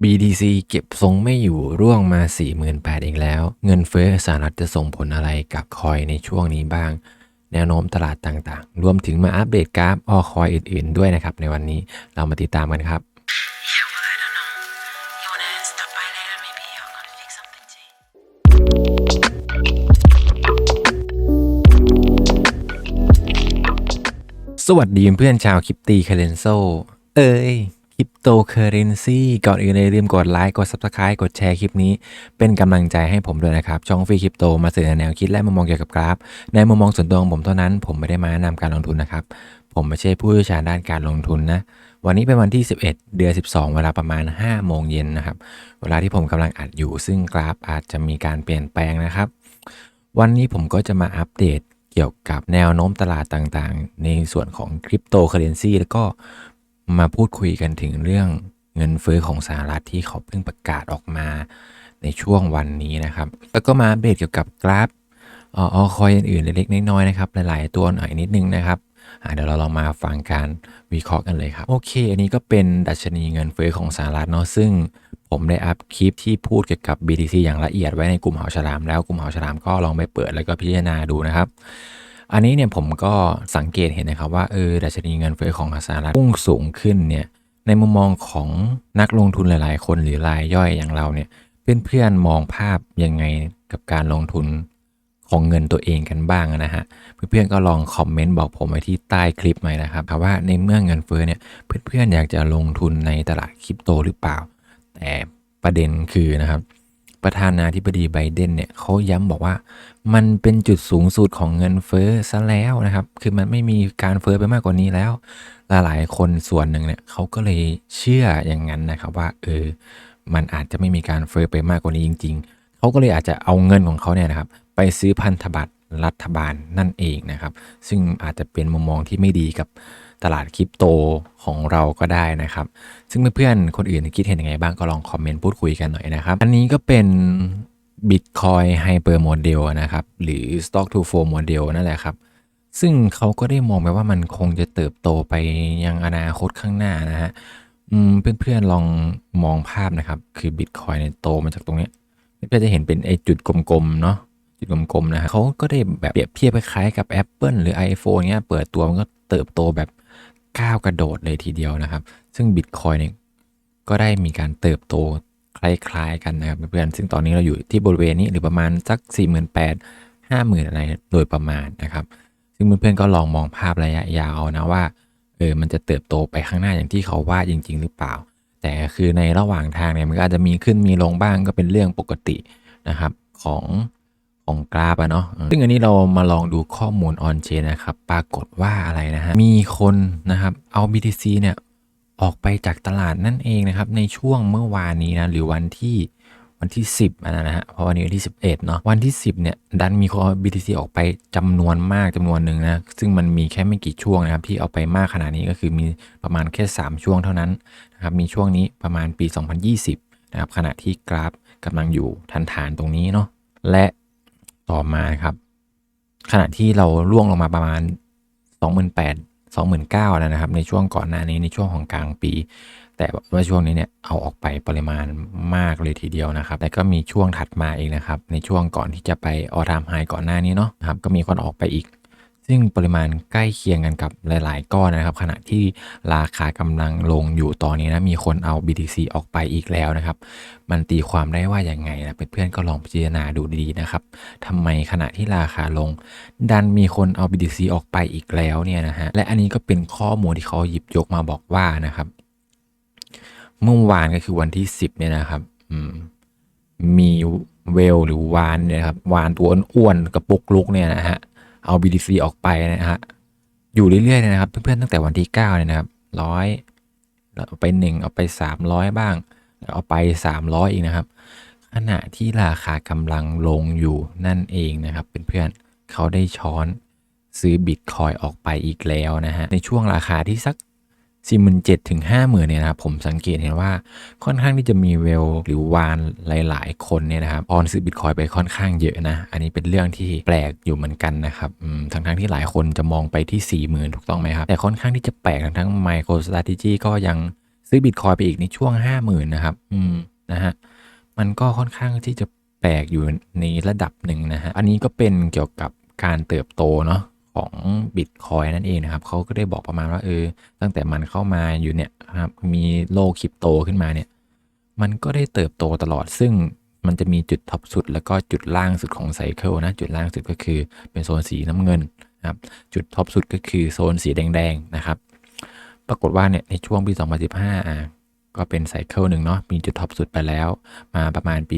BTC เก็บทรงไม่อยู่ร่วงมา 48,000อีกแล้ว เงินเฟ้อสหรัฐจะส่งผลอะไรกับคอยในช่วงนี้บ้าง แนวโน้มตลาดต่างๆ รวมถึงมาอัปเดตกราฟออคอยอื่นๆด้วยนะครับ ในวันนี้เรามาติดตามกันครับสวัสดีเพื่อนชาวคริปตีเคเรนโซ เอ้ย ริปโตเคอเรนซีก่อนอื่นเลยลืมกดไลค์กด Subscribe กดแชร์คลิปนี้ เป็นกำลังใจให้ผมด้วยนะครับ ช่องฟรีคริปโตมาเสนอแนวคิดและมุมมองเกี่ยวกับกราฟ ในมุมมองส่วนตัวของผมเท่านั้น ผมไม่ได้มาแนะนำการลงทุนนะครับ ผมไม่ใช่ผู้เชี่ยวชาญด้านการลงทุนนะ วันนี้เป็นวันที่ 11 เดือน 12 เวลาประมาณ 5 โมงเย็นนะครับ เวลาที่ผมกำลังอัดอยู่ ซึ่งกราฟอาจจะมีการเปลี่ยนแปลงนะครับ วันนี้ผมก็จะมาอัปเดตเกี่ยวกับแนวโน้มตลาดต่างๆ ในส่วนของคริปโตเคอเรนซีแล้วก็ มาพูดคุยกันถึงเรื่องเงินเฟ้อของสหรัฐที่เขาเพิ่งประกาศออกมาในช่วงวันนี้นะครับ แล้วก็มาอัปเดตเกี่ยวกับกราฟออคอยอื่นๆเล็กๆน้อยๆนะครับ หลายๆตัวหน่อยนิดนึงนะครับเดี๋ยวเราลองมาฟังการวิเคราะห์กันเลยครับ โอเค อันนี้ก็เป็นดัชนีเงินเฟ้อของสหรัฐเนาะซึ่งผมได้อัพคลิปที่พูดเกี่ยวกับ BTC อย่างละเอียดไว้ในกลุ่มหาฉลาม แล้วกลุ่มหาฉลามก็ลองไปเปิดแล้วก็พิจารณาดูนะครับ อันนี้เนี่ยผมก็สังเกตเห็นนะครับว่าเออดัชนีเงินเฟ้อของสหรัฐพุ่งสูงขึ้นเนี่ยในมุมมองของนักลงทุนหลาย ๆ คนหรือรายย่อยอย่างเราเนี่ยเพื่อนๆมองภาพยังไงกับการลงทุนของเงินตัวเองกันบ้างนะฮะ เพื่อนๆก็ลองคอมเมนต์บอกผมไว้ที่ใต้คลิปหน่อยนะครับว่าในเมื่อเงินเฟ้อเนี่ยเพื่อนๆอยากจะลงทุนในตลาดคริปโตหรือเปล่า แต่ประเด็นคือนะครับ ประธานาธิบดีไบเดนเนี่ยเขาย้ำบอกว่า มันเป็นจุดสูงสุดของเงินเฟ้อซะแล้วนะครับ คือมันไม่มีการเฟ้อไปมากกว่านี้แล้ว หลายๆคนส่วนหนึ่งเนี่ยเขาก็เลยเชื่ออย่างนั้นนะครับว่าเออมันอาจจะไม่มีการเฟ้อไปมากกว่านี้จริง ๆเขาก็เลยอาจจะเอาเงินของเขาเนี่ยนะครับ ไปซื้อพันธบัตร รัฐบาลนั่นเองนะครับ ซึ่งอาจจะเป็นมุมมองที่ไม่ดีกับตลาดคริปโตของเราก็ได้นะครับ ซึ่งเพื่อนๆคนอื่นคิดเห็นยังไงบ้างก็ลองคอมเมนต์พูดคุยกันหน่อยนะครับ อันนี้ก็เป็น Bitcoin Hyper Model นะครับ หรือ Stock to Flow Model นั่นแหละครับ ซึ่งเขาก็ได้มองไปว่ามันคงจะเติบโตไปยังอนาคตข้างหน้านะฮะอืมเพื่อนๆลองมองภาพนะครับ คือ Bitcoin เนี่ยโตมาจากตรงนี้เพื่อนจะเห็นเป็นไอ้จุดกลมๆเนาะ จุดกลมๆนะฮะเขาก็ได้แบบเปรียบเทียบคล้ายกับ Apple หรือ iPhone เงี้ยเปิดตัวมันก็เติบโตแบบก้าวกระโดดเลยทีเดียวนะครับ ซึ่ง Bitcoin เนี่ยก็ได้มีการเติบโตคล้ายๆกันนะครับเพื่อนๆซึ่งตอนนี้เราอยู่ที่บริเวณนี้หรือประมาณสัก 4 8 0 0 0 50,000 อะไรโดยประมาณนะครับ ซึ่งเพื่อนๆก็ลองมองภาพระยะยาวนะว่าเออมันจะเติบโตไปข้างหน้าอย่างที่เขาว่าจริง ๆ หรือเปล่า แต่คือในระหว่างทางเนี่ยมันก็อาจจะมีขึ้นมีลงบ้างก็เป็นเรื่องปกตินะครับของ ของกราฟอะเนาะซึ่งอันนี้เรามาลองดูข้อมูลออนเชนนะครับ ปรากฏว่าอะไรนะฮะ มีคนนะครับเอา BTC เนี่ย ออกไปจากตลาดนั่นเองนะครับ ในช่วงเมื่อวานนี้นะ หรือวันที่วันที่ 10อะนนั้นนะฮะเพราะวันนี้วันที่ 11เนาะวันที่ 10เนี่ยดันมีคนเอา BTC ออกไปจำนวนมากจำนวนหนึ่งนะซึ่งมันมีแค่ไม่กี่ช่วงนะครับที่เอาไปมากขนาดนี้ก็คือมีประมาณแค่ 3 ช่วงเท่านั้นนะครับมีช่วงนี้ประมาณปี 2020นะครับขณะที่กราฟกำลังอยู่ทันฐานตรงนี้เนาะและ ต่อมาครับ ขณะที่เราล่วงลงมาประมาณ 28,000 29,000แล้วนะครับ ในช่วงก่อนหน้านี้ในช่วงของกลางปี แต่ว่าช่วงนี้เนี่ยเอาออกไปปริมาณมากเลยทีเดียวนะครับ แต่ก็มีช่วงถัดมาอีกนะครับ ในช่วงก่อนที่จะไปออทามไฮก่อนหน้านี้เนาะครับก็มีคนออกไปอีก ซึ่งปริมาณใกล้เคียงกันกับหลาย ๆ ก้อนนะครับ ขณะที่ราคากำลังลงอยู่ตอนนี้นะมีคนเอา BTC ออกไปอีกแล้วนะครับ มันตีความได้ว่าอย่างไงนะเพื่อนๆก็ลองพิจารณาดูดีๆนะครับทำไมขณะที่ราคาลง ดันมีคนเอา BTC ออกไปอีกแล้วเนี่ยนะฮะและอันนี้ก็เป็นข้อมูลที่เขาหยิบยกมาบอกว่านะครับ เมื่อวานก็คือวันที่ 10เนี่ยนะครับมมีเวลหรือวานเนี่ยครับวานตัวอ้วนๆกระปุกลุกเนี่ยนะฮะ เอา BTC ออกไปนะฮะอยู่เรื่อยๆนะครับ เพื่อนๆตั้งแต่วันที่9เนี่ยนะครับร้อยเอาไปหนึ่งเอาไป 300 บ้าง เอาไป 300 อีกนะครับ ขณะที่ราคากำลังลงอยู่นั่นเองนะครับเพื่อนๆเขาได้ช้อนซื้อบิตคอยออกไปอีกแล้วนะฮะในช่วงราคาที่สัก 47,000ถึง50,000เนี่ยนะครับผมสังเกตเห็นว่าค่อนข้างที่จะมีเวลหรือวานหลาย ๆ คนเนี่ยนะครับออนซื้อบิตคอยไปค่อนข้างเยอะนะ อันนี้เป็นเรื่องที่แปลกอยู่เหมือนกันนะครับอืมทั้งๆที่หลายคนจะมองไปที่ 40,000 ถูกต้องไหมครับ แต่ค่อนข้างที่จะแปลกทั้งๆ Micro Strategy ก็ยังซื้อบิตคอยไปอีกในช่วง 50,000 นะครับอืมนะฮะมันก็ค่อนข้างที่จะแปลกอยู่ในระดับหนึ่งนะฮะอันนี้ก็เป็นเกี่ยวกับการเติบโตเนาะ ของบิตคอยนั่นเองนะครับเขาก็ได้บอกประมาณว่าเออ ตั้งแต่มันเข้ามาอยู่เนี่ยครับมีโลกคริปโตขึ้นมาเนี่ยมันก็ได้เติบโตตลอดซึ่งมันจะมีจุดท็อปสุด แล้วก็จุดล่างสุดของไซเคิลนะจุดล่างสุดก็คือเป็นโซนสีน้ำเงินนะครับจุดท็อปสุดก็คือโซนสีแดงๆนะครับ ปรากฏว่าเนี่ยในช่วงปี 2015อะ ก็เป็นไซเคิลหนึ่งเนาะมีจุดท็อปสุดไปแล้ว มาประมาณปี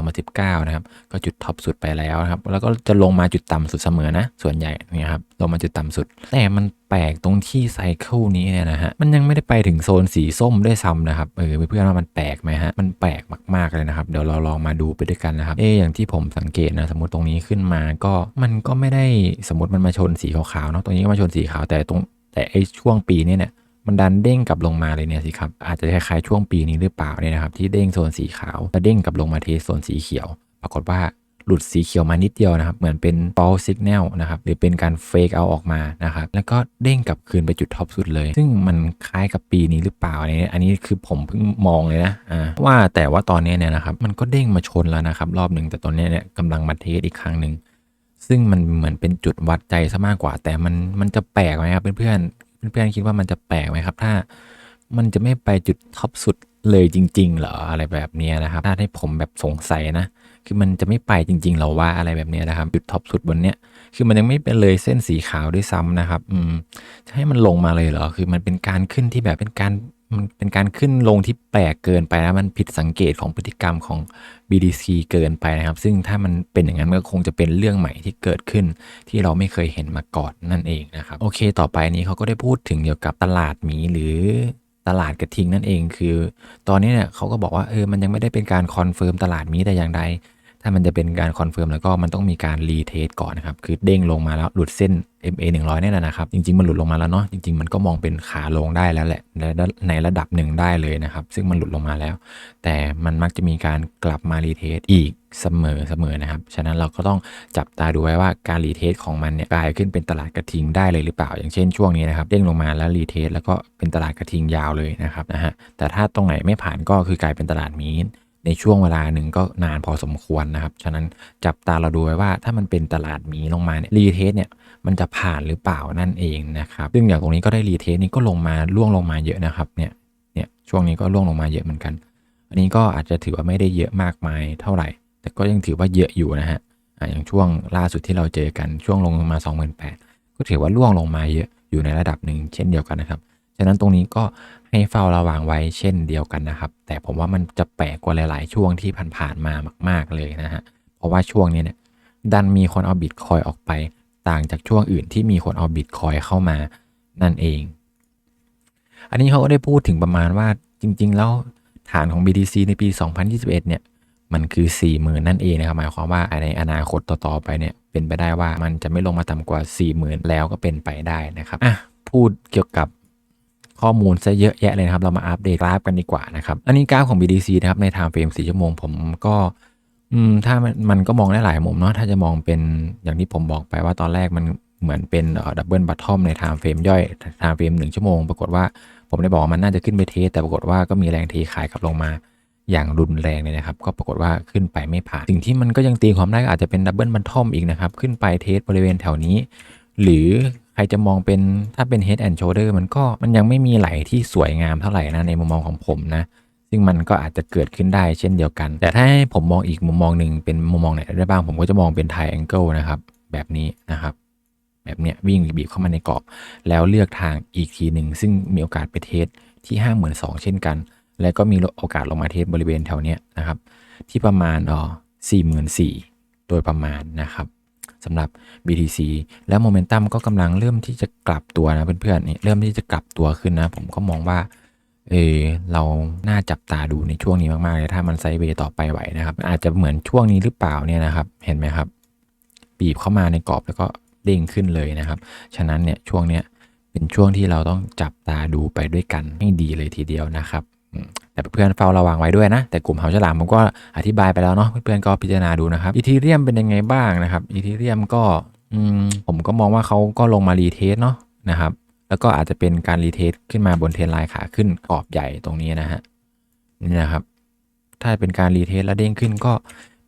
2018-2019 นะครับ ก็จุดท็อปสุดไปแล้วนะครับ แล้วก็จะลงมาจุดต่ำสุดเสมอนะ ส่วนใหญ่เนี่ยครับ ลงมาจุดต่ำสุด แต่มันแปลกตรงที่ไซเคิลนี้เนี่ยนะฮะ มันยังไม่ได้ไปถึงโซนสีส้มด้วยซ้ำนะครับ เออเพื่อนๆว่ามันแปลกไหมฮะ มันแปลกมากๆเลยนะครับ เดี๋ยวเราลองมาดูไปด้วยกันนะครับ เอออย่างที่ผมสังเกตนะ สมมติตรงนี้ขึ้นมาก็มันก็ไม่ได้สมมติมันมาชนสีขาวๆเนาะ ตรงนี้ก็มาชนสีขาวแต่ตรงแต่ไอช่วงปีนี้เนี่ย มันดันเด้งกลับลงมาเลยเนี่ยสิครับ อาจจะคล้ายๆช่วงปีนี้หรือเปล่าเนี่ยนะครับ ที่เด้งโซนสีขาวแล้วเด้งกลับลงมาเทโซนสีเขียว ปรากฏว่าหลุดสีเขียวมานิดเดียวนะครับ เหมือนเป็น false signal นะครับ หรือเป็นการ fake เอาออกมานะครับ แล้วก็เด้งกลับคืนไปจุดท็อปสุดเลย ซึ่งมันคล้ายกับปีนี้หรือเปล่าอันนี้อันนี้คือผมเพิ่งมองเลยนะอ่าว่าแต่ว่าตอนนี้เนี่ยนะครับ มันก็เด้งมาชนแล้วนะครับ รอบหนึ่งแต่ตอนนี้เนี่ยกำลังมาเทสอีกครั้งหนึ่งซึ่งมันเหมือนเป็นจุดวัดใจซะมากกว่า แต่มันมันจะแปลกไหมครับเพื่อนๆ เพื่อนๆคิดว่ามันจะแปลกไหมครับ ถ้ามันจะไม่ไปจุดท็อปสุดเลยจริง ๆ เหรออะไรแบบนี้นะครับ ถ้าให้ผมแบบสงสัยนะ คือมันจะไม่ไปจริงๆเหรอว่าอะไรแบบนี้นะครับ จุดท็อปสุดบนเนี้ย คือมันยังไม่เป็นเลยเส้นสีขาวด้วยซ้ำนะครับ อืมจะให้มันลงมาเลยเหรอ คือมันเป็นการขึ้นที่แบบเป็นการ มันเป็นการขึ้นลงที่แปลกเกินไปนะมันผิดสังเกตของพฤติกรรมของ BDC เกินไปนะครับ ซึ่งถ้ามันเป็นอย่างนั้นก็คงจะเป็นเรื่องใหม่ที่เกิดขึ้น ที่เราไม่เคยเห็นมาก่อนนั่นเองนะครับโอเค ต่อไปนี้เขาก็ได้พูดถึงเกี่ยวกับตลาดหมีหรือตลาดกระทิงนั่นเองคือ ตอนนี้เนี่ยเขาก็บอกว่าเออมันยังไม่ได้เป็นการคอนเฟิร์มตลาดหมีแต่อย่างใดามันจะเป็นการคอนเฟิร์มแล้วก็มันต้องมีการรีเทสก่อนนะครับ คือเด้งลงมาแล้วหลุดเส้น MA 100เนี่ยนะครับ จริงๆ มันหลุดลงมาแล้วเนาะ จริงๆ มันก็มองเป็นขาลงได้แล้วแหละในระในระดับหนึ่งได้เลยนะครับ ซึ่งมันหลุดลงมาแล้ว แต่มันมักจะมีการกลับมารีเทสอีกเสมอเสมอนะครับ ฉะนั้นเราก็ต้องจับตาดูไว้ว่าการรีเทสของมันเนี่ยกลายขึ้นเป็นตลาดกระทิงได้เลยหรือเปล่า อย่างเช่นช่วงนี้นะครับ เด้งลงมาแล้วรีเทสแล้วก็เป็นตลาดกระทิงยาวเลยนะครับนะฮะ แต่ถ้าตรงไหนไม่ผ่านก็คือกลายเป็นตลาดมีน ในช่วงเวลาหนึ่งก็นานพอสมควรนะครับ ฉะนั้นจับตาเราดูไว้ว่าถ้ามันเป็นตลาดหมีลงมาเนี่ยรีเทสเนี่ยมันจะผ่านหรือเปล่านั่นเองนะครับซึ่งอย่างตรงนี้ก็ได้รีเทสนี่ก็ลงมาล่วงลงมาเยอะนะครับเนี่ยเนี่ยช่วงนี้ก็ล่วงลงมาเยอะเหมือนกัน อันนี้ก็อาจจะถือว่าไม่ได้เยอะมากมายเท่าไหร่ แต่ก็ยังถือว่าเยอะอยู่นะฮะอะอย่างช่วงล่าสุดที่เราเจอกันช่วงลงมา 28,000ก็ถือว่าล่วงลงมาเยอะอยู่ในระดับหนึ่งเช่นเดียวกันนะครับ ฉะนั้นตรงนี้ก็ให้เฝ้าระวังไว้เช่นเดียวกันนะครับ แต่ผมว่ามันจะแปลกกว่าหลาย ๆ ช่วงที่ผ่านๆมามาก ๆเลยนะฮะ เพราะว่าช่วงนี้เนี่ยดันมีคนเอาบิตคอยออกไป ต่างจากช่วงอื่นที่มีคนเอาบิตคอยเข้ามานั่นเอง อันนี้เขาก็ได้พูดถึงประมาณว่าจริง ๆ แล้วฐานของ BTC ในปี 2021 เนี่ยมันคือ 40,000 นั่นเองนะครับหมายความว่าในอนาคตต่อๆไปเนี่ยเป็นไปได้ว่ามันจะไม่ลงมาต่ำกว่า 40,000 แล้วก็เป็นไปได้นะครับอะพูดเกี่ยวกับ ข้อมูลซะเยอะแยะเลยนะครับ เรามาอัปเดตกราฟกันดีกว่านะครับ อันนี้กราฟของ BTC นะครับใน time frame 4ชั่วโมงผมก็อืมถ้ามันมันก็มองได้หลายมุมเนาะถ้าจะมองเป็นอย่างที่ผมบอกไปว่าตอนแรกมันเหมือนเป็นดับเบิลบัตทอมใน time frame ย่อย time frame 1ชั่วโมง ปรากฏว่าผมได้บอกมันน่าจะขึ้นไปเทสแต่ปรากฏว่าก็มีแรงเทขายกลับลงมาอย่างรุนแรงเลยนะครับ ก็ปรากฏว่าขึ้นไปไม่ผ่าน สิ่งที่มันก็ยังตีความได้อาจจะเป็นดับเบิลบัตทอมอีกนะครับ ขึ้นไปเทสบริเวณแถวนี้ หรือ ครจะมองเป็นถ้าเป็น head and shoulder มันก็มันยังไม่มีไหลที่สวยงามเท่าไหร่นะในมุมมองของผมนะ ซึ่งมันก็อาจจะเกิดขึ้นได้เช่นเดียวกัน แต่ถ้าให้ผมมองอีกมุมมองหนึ่งเป็นมุมมองไหนได้บ้าง ผมก็จะมองเป็น triangle นะครับ แบบนี้นะครับ แบบเนี้ยวิ่งบีบเข้ามาในกรอบ แล้วเลือกทางอีกทีหนึ่งซึ่งมีโอกาสไปเทสที่ 52,000เช่นกัน แล้วก็มีโอกาสลงมาเทสบริเวณแถวเนี้ยนะครับ ที่ประมาณอ๋อ44,000โดยประมาณนะครับ สำหรับ BTC แล้วโมเมนตัมก็กำลังเริ่มที่จะกลับตัวนะเพื่อนๆนี่เริ่มที่จะกลับตัวขึ้นนะ ผมก็มองว่าเออเราน่าจับตาดูในช่วงนี้มากๆเลยถ้ามันไซเวย์ต่อไปไหวนะครับ อาจจะเหมือนช่วงนี้หรือเปล่าเนี่ยนะครับ เห็นไหมครับ บีบเข้ามาในกรอบแล้วก็เด้งขึ้นเลยนะครับ ฉะนั้นเนี่ยช่วงเนี้ยเป็นช่วงที่เราต้องจับตาดูไปด้วยกันให้ดีเลยทีเดียวนะครับ แต่เพื่อนเฝ้าระวังไว้ด้วยนะ แต่กลุ่มเหาฉลามผมก็อธิบายไปแล้วเนาะเพื่อนๆก็พิจารณาดูนะครับอีทีเรียมเป็นยังไงบ้างนะครับอีทีเรียมก็ผมก็มองว่าเขาก็ลงมารีเทสเนาะนะครับ แล้วก็อาจจะเป็นการรีเทสขึ้นมาบนเทรนไลน์ขาขึ้นกรอบใหญ่ตรงนี้นะฮะนี่นะครับ ถ้าเป็นการรีเทสแล้วเด้งขึ้นก็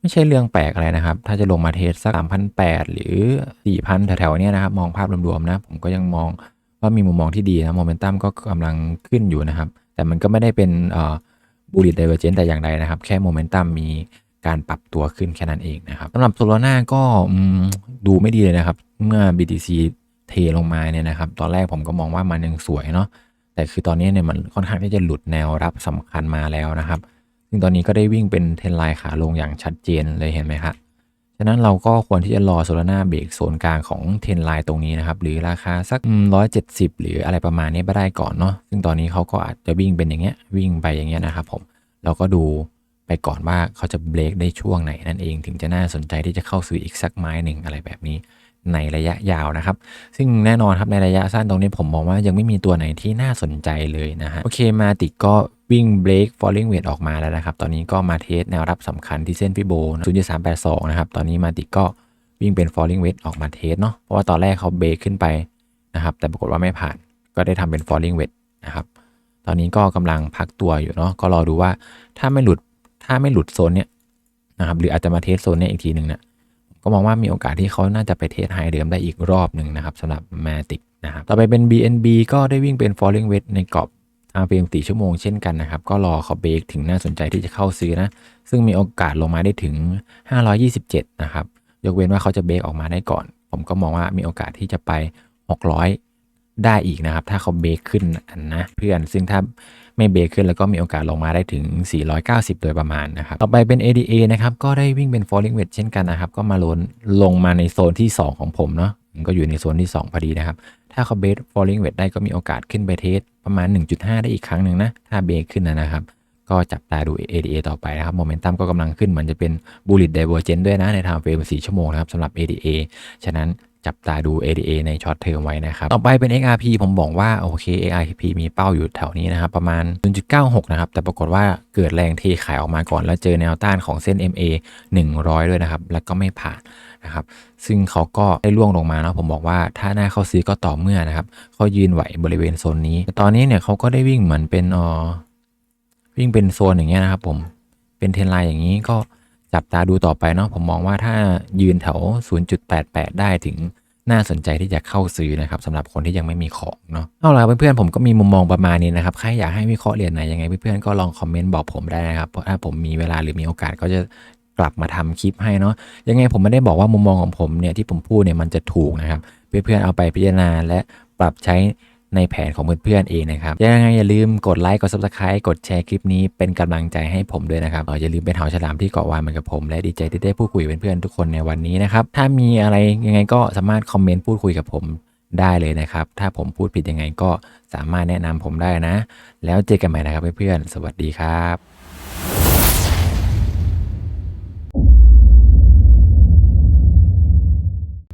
ไม่ใช่เรื่องแปลกอะไรนะครับ ถ้าจะลงมาเทสสักสามพันแปดหรือสี่พันแถวๆนี้นะครับ มองภาพรวมๆนะ ผมก็ยังมองว่ามีมุมมองที่ดีนะโมเมนตัมก็กำลังขึ้นอยู่นะครับ แต่มันก็ไม่ได้เป็นบูลิตไดเวอร์เจนแต่อย่างใดนะครับ แค่โมเมนตัมมีการปรับตัวขึ้นแค่นั้นเองนะครับสำหรับโซลาร่าก็ดูไม่ดีเลยนะครับ เมื่อ BTC เทลงมาเนี่ยนะครับ ตอนแรกผมก็มองว่ามันยังสวยเนาะแต่คือตอนนี้เนี่ยมันค่อนข้างที่จะหลุดแนวรับสำคัญมาแล้วนะครับ ซึ่งตอนนี้ก็ได้วิ่งเป็นเทรนไลน์ขาลงอย่างชัดเจนเลยเห็นไหมครับ ฉะนั้นเราก็ควรที่จะรอโซลาร่าเบรกโซนกลางของเทรนไลน์ตรงนี้นะครับ หรือราคาสักร้อยเจ็ดสิบหรืออะไรประมาณนี้ไปได้ก่อนเนาะซึ่งตอนนี้เขาก็อาจจะวิ่งเป็นอย่างเงี้ยวิ่งไปอย่างเงี้ยนะครับผมเราก็ดูไปก่อนว่าเขาจะเบรกได้ช่วงไหนนั่นเองถึงจะน่าสนใจที่จะเข้าซื้ออีกสักไม้หนึ่งอะไรแบบนี้ ในระยะยาวนะครับ ซึ่งแน่นอนครับในระยะสั้นตรงนี้ผมมองว่ายังไม่มีตัวไหนที่น่าสนใจเลยนะฮะโอเคมาติกก็วิ่งเบรก falling wedge ออกมาแล้วนะครับ ตอนนี้ก็มาเทสแนวรับสำคัญที่เส้นฟิโบ0.382 นะครับ ตอนนี้มาติกก็วิ่งเป็น falling wedge ออกมาเทสเนาะ เพราะว่าตอนแรกเขาเบรกขึ้นไปนะครับ แต่ปรากฏว่าไม่ผ่าน ก็ได้ทำเป็น falling wedge นะครับ ตอนนี้ก็กำลังพักตัวอยู่เนาะ ก็รอดูว่าถ้าไม่หลุด ถ้าไม่หลุดโซนเนี้ยนะครับ หรืออาจจะมาเทสโซนเนี้ยอีกทีหนึ่งเนี่ย ก็มองว่ามีโอกาสที่เขาน่าจะไปเทสไฮเดิมได้อีกรอบหนึ่งนะครับสำหรับ Matic นะครับต่อไปเป็น BNB ก็ได้วิ่งเป็น falling wedge ในกรอบทางเฟรม4ชั่วโมงเช่นกันนะครับ ก็รอเขาเบรกถึงน่าสนใจที่จะเข้าซื้อนะ ซึ่งมีโอกาสลงมาได้ถึง 527 นะครับ ยกเว้นว่าเขาจะเบรกออกมาได้ก่อน ผมก็มองว่ามีโอกาสที่จะไป 600 ได้อีกนะครับ ถ้าเขาเบรกขึ้นนะเพื่อน ซึ่งถ้าไม่เบรกขึ้นแล้วก็มีโอกาสลงมาได้ถึง 490 โดยประมาณนะครับ ต่อไปเป็น ADA นะครับ ก็ได้วิ่งเป็น falling wedge เช่นกันนะครับ ก็มาลนลงมาในโซนที่ 2 ของผมเนาะก็อยู่ในโซนที่ 2 พอดีนะครับ ถ้าเขาเบรก falling wedge ได้ก็มีโอกาสขึ้นไปเทสประมาณ 1.5 ได้อีกครั้งหนึ่งนะ ถ้าเบรกขึ้นนะนะครับ ก็จับตาดู ADA ต่อไปนะครับโมเมนตัมก็กำลังขึ้นเหมือนจะเป็น bullish divergent ด้วยนะ ในทางเฟรม4ชั่วโมงนะครับสำหรับ ADA ฉะนั้นจับตาดู ADA ในช็อตเทอมไว้นะครับ ต่อไปเป็น XRP ผมบอกว่า โอเค XRP มีเป้าอยู่แถวนี้นะครับ ประมาณ 0.96 นะครับ แต่ปรากฏว่าเกิดแรงเทขายออกมาก่อน แล้วเจอแนวต้านของเส้น MA 100 ด้วยนะครับ แล้วก็ไม่ผ่านนะครับ ซึ่งเขาก็ได้ล่วงลงมาเนาะผมบอกว่าถ้าหน้าเข้าซื้อก็ต่อเมื่อนะครับเขายืนไหวบริเวณโซนนี้แต่ตอนนี้เนี่ยเขาก็ได้วิ่งเหมือนเป็นออ วิ่งเป็นโซนอย่างเงี้ยนะครับผมเป็นเทรนไลน์อย่างนี้ก็จับตาดูต่อไปเนาะผมมองว่าถ้ายืนแถว 0.88 ได้ถึงน่าสนใจที่จะเข้าซื้อนะครับสำหรับคนที่ยังไม่มีของเนาะเอาล่ะเพื่อนๆผมก็มีมุมมองประมาณนี้นะครับใครอยากให้วิเคราะห์เหรียญไหนยังไงเพื่อนๆก็ลองคอมเมนต์บอกผมได้นะครับเพราะถ้าผมมีเวลาหรือมีโอกาสก็จะกลับมาทำคลิปให้เนาะยังไงผมไม่ได้บอกว่ามุมมองของผมเนี่ยที่ผมพูดเนี่ยมันจะถูกนะครับเพื่อนๆเอาไปพิจารณาและปรับใช้ ในแผนของเพื่อนๆเองนะครับ ยังไงอย่าลืมกดไลค์ กด subscribe กดแชร์คลิปนี้เป็นกำลังใจให้ผมด้วยนะครับออย่าลืมเป็นหาฉลามที่เกาะวานเหมือนกับผม และดีใจที่ได้พูดคุยกับเพื่อนๆทุกคนในวันนี้นะครับ ถ้ามีอะไรยังไงก็สามารถคอมเมนต์พูดคุยกับผมได้เลยนะครับ ถ้าผมพูดผิดยังไงก็สามารถแนะนำผมได้นะ แล้วเจอกันใหม่นะครับเพื่อนๆ สวัสดีครับ